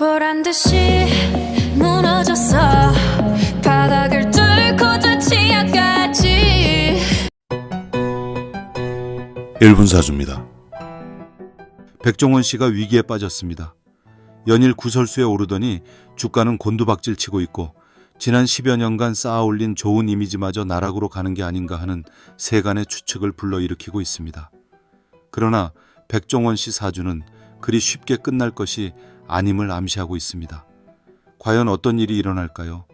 보란 듯이 무너졌어 바닥을 뚫고 저 치아까지 1분 사주입니다. 백종원 씨가 위기에 빠졌습니다. 연일 구설수에 오르더니 주가는 곤두박질 치고 있고 지난 10여 년간 쌓아 올린 좋은 이미지마저 나락으로 가는 게 아닌가 하는 세간의 추측을 불러일으키고 있습니다. 그러나 백종원 씨 사주는 그리 쉽게 끝날 것이 아님을 암시하고 있습니다. 과연 어떤 일이 일어날까요?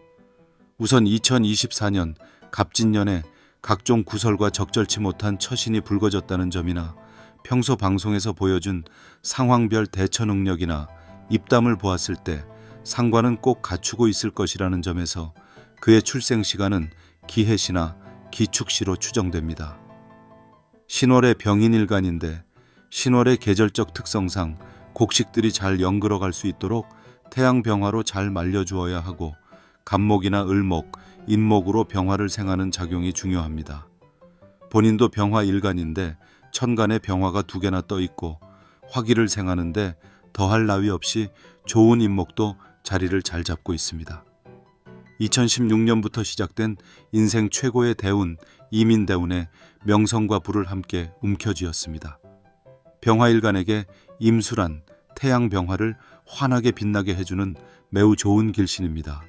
우선 2024년 갑진년에 각종 구설과 적절치 못한 처신이 불거졌다는 점이나 평소 방송에서 보여준 상황별 대처 능력이나 입담을 보았을 때 상관은 꼭 갖추고 있을 것이라는 점에서 그의 출생 시간은 기해시나 기축시로 추정됩니다. 신월의 병인일간인데 신월의 계절적 특성상 곡식들이 잘 연그러 갈 수 있도록 태양 병화로 잘 말려 주어야 하고 간목이나 을목, 인목으로 병화를 생하는 작용이 중요합니다. 본인도 병화 일간인데 천간에 병화가 두 개나 떠 있고 화기를 생하는데 더할 나위 없이 좋은 인목도 자리를 잘 잡고 있습니다. 2016년부터 시작된 인생 최고의 대운 이민대운에 명성과 부를 함께 움켜쥐었습니다. 병화일간에게 임수란 태양병화를 환하게 빛나게 해주는 매우 좋은 길신입니다.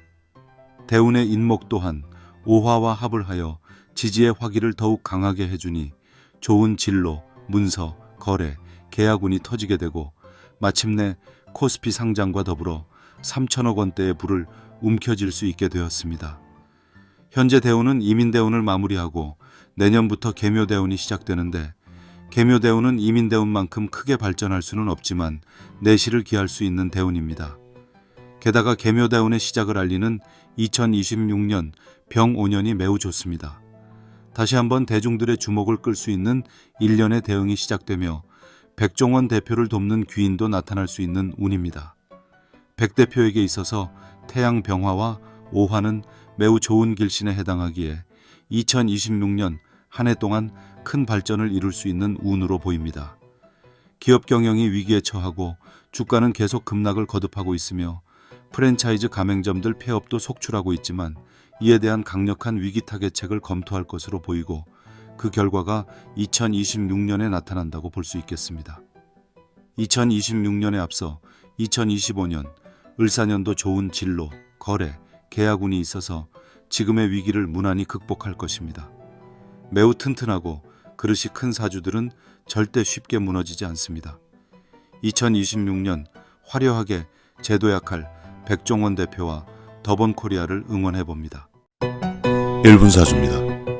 대운의 인목 또한 오화와 합을 하여 지지의 화기를 더욱 강하게 해주니 좋은 진로, 문서, 거래, 계약운이 터지게 되고 마침내 코스피 상장과 더불어 3천억 원대의 부를 움켜쥘 수 있게 되었습니다. 현재 대운은 이민대운을 마무리하고 내년부터 개묘대운이 시작되는데 개묘대운은 이민대운만큼 크게 발전할 수는 없지만 내실을 기할 수 있는 대운입니다. 게다가 개묘대운의 시작을 알리는 2026년 병 5년이 매우 좋습니다. 다시 한번 대중들의 주목을 끌 수 있는 일련의 대응이 시작되며 백종원 대표를 돕는 귀인도 나타날 수 있는 운입니다. 백 대표에게 있어서 태양 병화와 오화는 매우 좋은 길신에 해당하기에 2026년 한 해 동안 큰 발전을 이룰 수 있는 운으로 보입니다. 기업 경영이 위기에 처하고 주가는 계속 급락을 거듭하고 있으며 프랜차이즈 가맹점들 폐업도 속출하고 있지만 이에 대한 강력한 위기 타개책을 검토할 것으로 보이고 그 결과가 2026년에 나타난다고 볼 수 있겠습니다. 2026년에 앞서 2025년 을사년도 좋은 진로, 거래, 계약운이 있어서 지금의 위기를 무난히 극복할 것입니다. 매우 튼튼하고 그릇이 큰 사주들은 절대 쉽게 무너지지 않습니다. 2026년 화려하게 제도약할 백종원 대표와 더본 코리아를 응원해 봅니다. 1분 사주입니다.